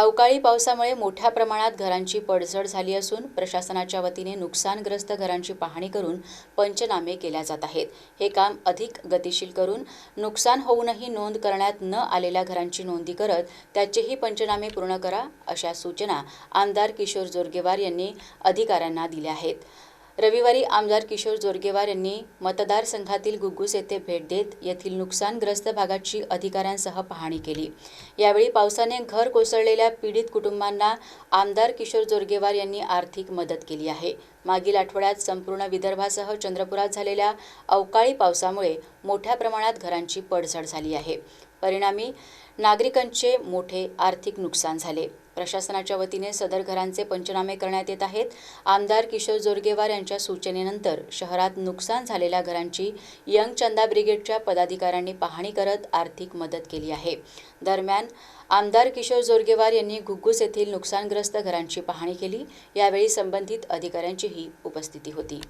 अवकाळी पावसामुळे मोठ्या प्रमाणात घरांची पडझड झाली असून प्रशासनाच्या वतीने नुकसानग्रस्त घरांची पाहणी करून पंचनामे केल्या जात आहेत. हे काम अधिक गतिशील करून नुकसान होऊनही नोंद करण्यात न आलेल्या घरांची नोंदी करत त्याचेही पंचनामे पूर्ण करा अशा सूचना आमदार किशोर जोरगेवार यांनी अधिकाऱ्यांना दिल्या आहेत. रविवारी आमदार किशोर जोरगेवार यांनी मतदारसंघातील गुग्गुस येथे भेट देत येथील नुकसानग्रस्त भागाची अधिकाऱ्यांसह पाहणी केली. यावेळी पावसाने घर कोसळलेल्या पीडित कुटुंबांना आमदार किशोर जोरगेवार यांनी आर्थिक मदत केली आहे. मागील आठवड्यात संपूर्ण विदर्भासह चंद्रपुरात झालेल्या अवकाळी पावसामुळे मोठ्या प्रमाणात घरांची पडझड झाली आहे. परिणामी नागरिकांचे मोठे आर्थिक नुकसान झाले. प्रशासनाच्या वतीने सदर घरांचे पंचनामे करण्यात येत आहेत. आमदार किशोर जोरगेवार यांच्या सूचनेनंतर शहरात नुकसान झालेल्या घरांची यंग चंदा ब्रिगेडच्या पदाधिकाऱ्यांनी पाहणी करत आर्थिक मदत केली आहे. दरम्यान आमदार किशोर जोरगेवार यांनी घुग्गुस येथील नुकसानग्रस्त घरांची पाहणी केली. यावेळी संबंधित अधिकाऱ्यांचीही उपस्थिती होती.